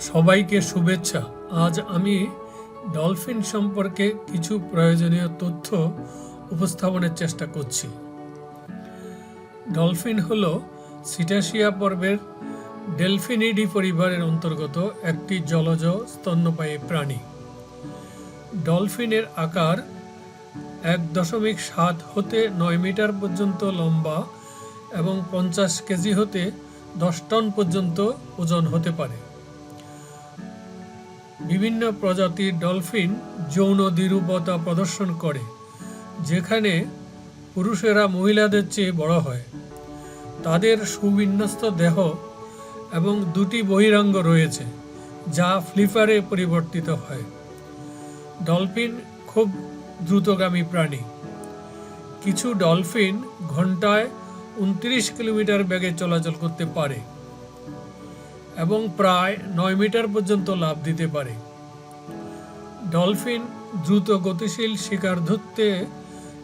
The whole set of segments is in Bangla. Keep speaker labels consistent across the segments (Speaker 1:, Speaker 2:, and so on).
Speaker 1: সবাইকে শুভেচ্ছা। আজ আমি ডলফিন সম্পর্কে কিছু প্রয়োজনীয় তথ্য উপস্থাপনের চেষ্টা করছি। ডলফিন হল সিটাসিয়া পর্বের ডেলফিনিডি পরিবারের অন্তর্গত একটি জলজ স্তন্যপায়ী প্রাণী। ডলফিনের আকার এক দশমিক সাত হতে নয় মিটার পর্যন্ত লম্বা এবং পঞ্চাশ কেজি হতে দশ টন পর্যন্ত ওজন হতে পারে। বিভিন্ন প্রজাতির ডলফিন যৌন দ্বিরূপতা প্রদর্শন করে, যেখানে পুরুষেরা মহিলাদের চেয়ে বড় হয়। তাদের সুবিন্যস্ত দেহ এবং দুটি বহিরাঙ্গ রয়েছে, যা ফ্লিপারে পরিবর্তিত হয়। ডলফিন খুব দ্রুতগামী প্রাণী। কিছু ডলফিন ঘন্টায় উনত্রিশ কিলোমিটার বেগে চলাচল করতে পারে। এবং প্রায় নয় মিটার পর্যন্ত লাভ দিতে পারে। ডলফিন দ্রুত গতিশীল শিকার ধরতে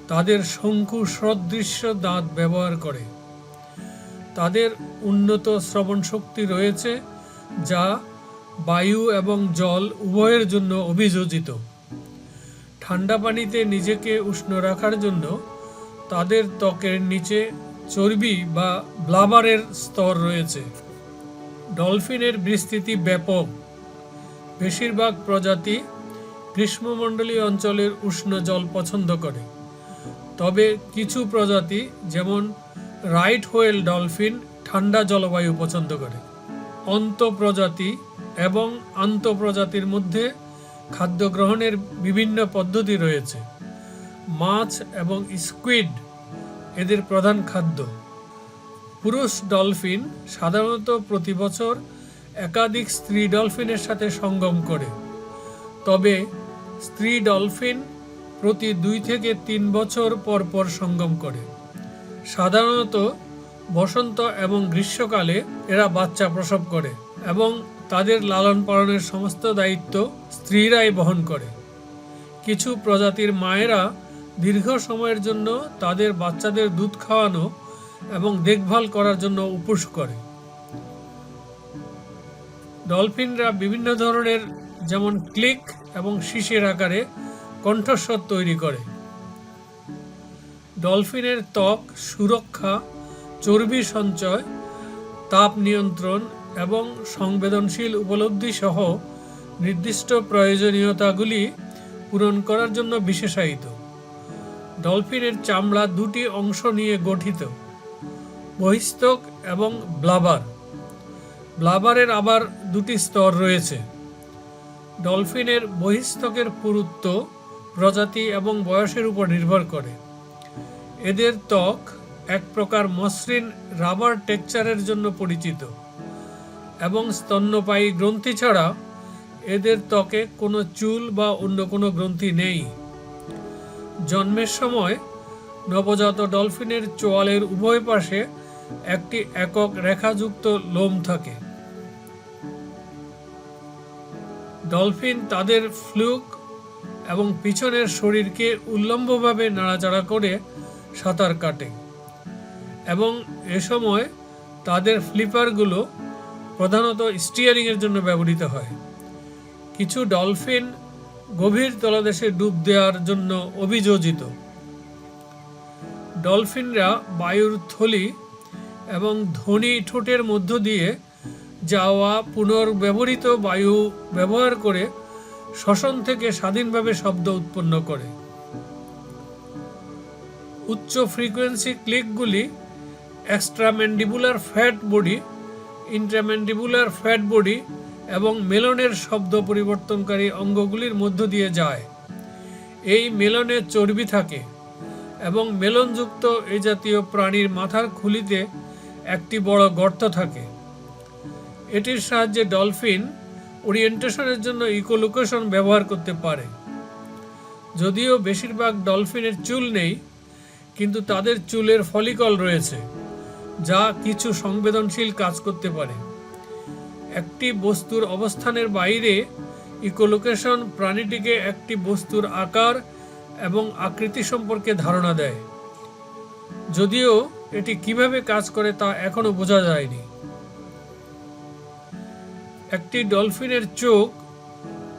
Speaker 1: তাদের শঙ্কু সদৃশ্য দাঁত ব্যবহার করে। তাদের উন্নত শ্রবণ শক্তি রয়েছে, যা বায়ু এবং জল উভয়ের জন্য অভিযোজিত। ঠান্ডা পানিতে নিজেকে উষ্ণ রাখার জন্য তাদের ত্বকের নিচে চর্বি বা ব্লাবারের স্তর রয়েছে। ডলফিনের বিস্তৃতি ব্যাপক। বেশিরভাগ প্রজাতি গ্রীষ্মমণ্ডলীয় অঞ্চলের উষ্ণ জল পছন্দ করে। তবে কিছু প্রজাতি, যেমন রাইট হোয়েল ডলফিন, ঠান্ডা জলবায়ু পছন্দ করে। অন্তঃপ্রজাতি এবং আন্তঃপ্রজাতির মধ্যে খাদ্য গ্রহণের বিভিন্ন পদ্ধতি রয়েছে। মাছ এবং স্কুইড এদের প্রধান খাদ্য। পুরুষ ডলফিন সাধারণত প্রতি বছর একাধিক স্ত্রী ডলফিনের সাথে সঙ্গম করে। তবে স্ত্রী ডলফিন প্রতি দুই থেকে তিন বছর পর পর সঙ্গম করে। সাধারণত বসন্ত এবং গ্রীষ্মকালে এরা বাচ্চা প্রসব করে এবং তাদের লালন পালনের সমস্ত দায়িত্ব স্ত্রীরাই বহন করে। কিছু প্রজাতির মায়েরা দীর্ঘ সময়ের জন্য তাদের বাচ্চাদের দুধ খাওয়ানো এবং দেখভাল করার জন্য উপোস করে। ডলফিনরা বিভিন্ন ধরনের যেমন ক্লিক এবং শিশের আকারে কণ্ঠস্বর তৈরি করে। ডলফিনের ত্বক সুরক্ষা, চর্বি সঞ্চয়, তাপ নিয়ন্ত্রণ এবং সংবেদনশীল উপলব্ধি সহ নির্দিষ্ট প্রয়োজনীয়তাগুলি পূরণ করার জন্য বিশেষায়িত। ডলফিনের চামড়া দুটি অংশ নিয়ে গঠিত। বহিস্তক এবং ব্লাবার। ব্লাবারের আবার দুটি স্তর রয়েছে। ডলফিনের বহিস্তকের পুরুত্ব প্রজাতি এবং বয়সের উপর নির্ভর করে। এদের ত্বক এক প্রকার মসৃণ রাবার টেক্সচারের জন্য পরিচিত এবং স্তন্যপায়ী গ্রন্থি ছাড়া এদের ত্বকে কোনো চুল বা অন্য কোনো গ্রন্থি নেই। জন্মের সময় নবজাত ডলফিনের চোয়ালের উভয় পাশে একটি একক রেখাযুক্ত লোম থাকে। ডলফিন তাদের ফ্লুক এবং পিছনের শরীরকে উল্লম্বভাবে নাড়াচাড়া করে সাঁতার কাটে এবং এ সময় তাদের ফ্লিপারগুলো প্রধানত স্টিয়ারিংয়ের জন্য ব্যবহৃত হয়। কিছু ডলফিন গভীর তলদেশে ডুব দেওয়ার জন্য অভিযোজিত। ডলফিনরা বায়ুর থলি এবং ধ্বনি ঠোঁটের মধ্য দিয়ে যাওয়া পুনর্ব্যবহৃত বায়ু ব্যবহার করে শ্বসন থেকে স্বাধীনভাবে শব্দ উৎপন্ন করে। উচ্চ frequency ক্লিকগুলি extramandibular fat body, intramandibular fat body এবং মেলনের শব্দ পরিবর্তনকারী অঙ্গগুলির মধ্য দিয়ে যায়। এই মেলনে চর্বি থাকে এবং মেলনযুক্ত এ জাতীয় প্রাণীর মাথার খুলিতে একটি বড় গর্ত থাকে। এটির সাহায্যে ডলফিন ওরিয়েন্টেশনের জন্য ইকোলোকেশন ব্যবহার করতে পারে। যদিও বেশিরভাগ ডলফিনের চুল নেই, কিন্তু তাদের চুলের ফলিকল রয়েছে, যা কিছু সংবেদনশীল কাজ করতে পারে। একটি বস্তুর অবস্থানের বাইরে ইকোলোকেশন প্রাণীটিকে একটি বস্তুর আকার এবং আকৃতি সম্পর্কে ধারণা দেয়। যদিও এটি কীভাবে কাজ করে তা এখনও বোঝা যায়নি। একটি ডলফিনের চোখ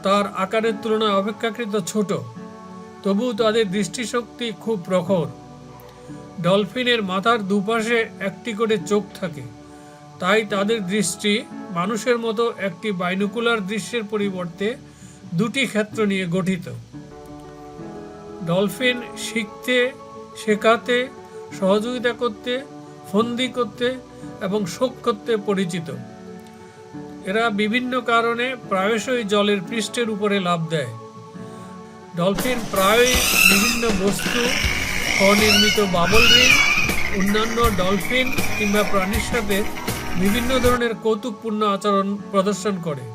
Speaker 1: তার আকারের তুলনায় অপেক্ষাকৃত ছোট তবু তাদের দৃষ্টিশক্তি খুব প্রখর। ডলফিনের মাথার দুপাশে একটি করে চোখ থাকে, তাই তাদের দৃষ্টি মানুষের মতো একটি বাইনোকুলার দৃশ্যের পরিবর্তে দুটি ক্ষেত্র নিয়ে গঠিত। ডলফিন শিখতে, শেখাতে সহযোগিতা করতে, ফন্দি করতে এবং শোক করতে পরিচিত। এরা বিভিন্ন কারণে প্রায়শই জলের পৃষ্ঠের উপরে লাভ দেয়। ডলফিন প্রায়ই বিভিন্ন বস্তু, স্বনির্মিত বাবল রিং, অন্যান্য ডলফিন কিংবা প্রাণীর সাথে বিভিন্ন ধরনের কৌতুকপূর্ণ আচরণ প্রদর্শন করে।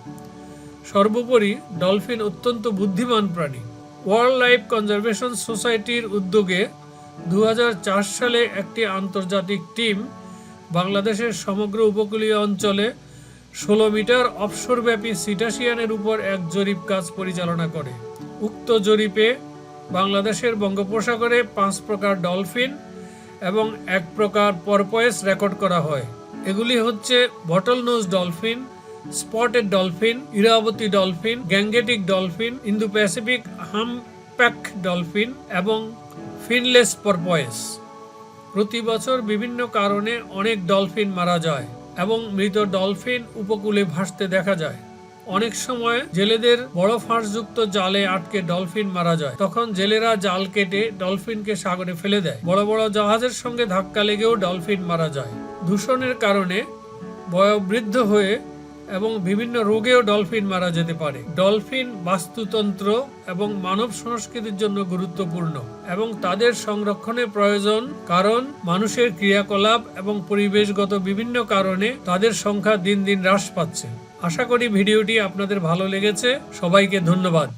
Speaker 1: সর্বোপরি ডলফিন অত্যন্ত বুদ্ধিমান প্রাণী। ওয়ার্ল্ড লাইফ কনজারভেশন সোসাইটির উদ্যোগে দু হাজার চার সালে একটি আন্তর্জাতিক টিম বাংলাদেশের সমগ্র উপকূলীয় অঞ্চলে ষোলো মিটার অফশোরব্যাপী সিটাসিয়ানের উপর এক জরিপ কাজ পরিচালনা করে। উক্ত জরিপে বাংলাদেশের বঙ্গোপসাগরে পাঁচ প্রকার ডলফিন এবং এক প্রকার পরপয়েস রেকর্ড করা হয়। এগুলি হচ্ছে bottlenose dolphin, spotted dolphin, Irrawaddy dolphin, Gangetic dolphin Indo Pacific humpback dolphin এবং ফিনলেস পরপয়েস। প্রতি বছর বিভিন্ন কারণে অনেক ডলফিন মারা যায় এবং মৃত ডলফিন উপকূলে ভাসতে দেখা যায়। অনেক সময় জেলেদের বড় ফাঁসযুক্ত জালে আটকে ডলফিন মারা যায়। তখন জেলেরা জাল কেটে ডলফিনকে সাগরে ফেলে দেয়। বড় বড় জাহাজের সঙ্গে ধাক্কা লেগেও ডলফিন মারা যায়। দূষণের কারণে বয়োবৃদ্ধ হয়ে এবং বিভিন্ন রোগেও ডলফিন মারা যেতে পারে। ডলফিন বাস্তুতন্ত্র এবং মানব সংস্কৃতির জন্য গুরুত্বপূর্ণ এবং তাদের সংরক্ষণে প্রয়োজন কারণ মানুষের ক্রিয়াকলাপ এবং পরিবেশগত বিভিন্ন কারণে তাদের সংখ্যা দিন দিন হ্রাস পাচ্ছে। আশা করি ভিডিওটি আপনাদের ভালো লেগেছে। সবাইকে ধন্যবাদ।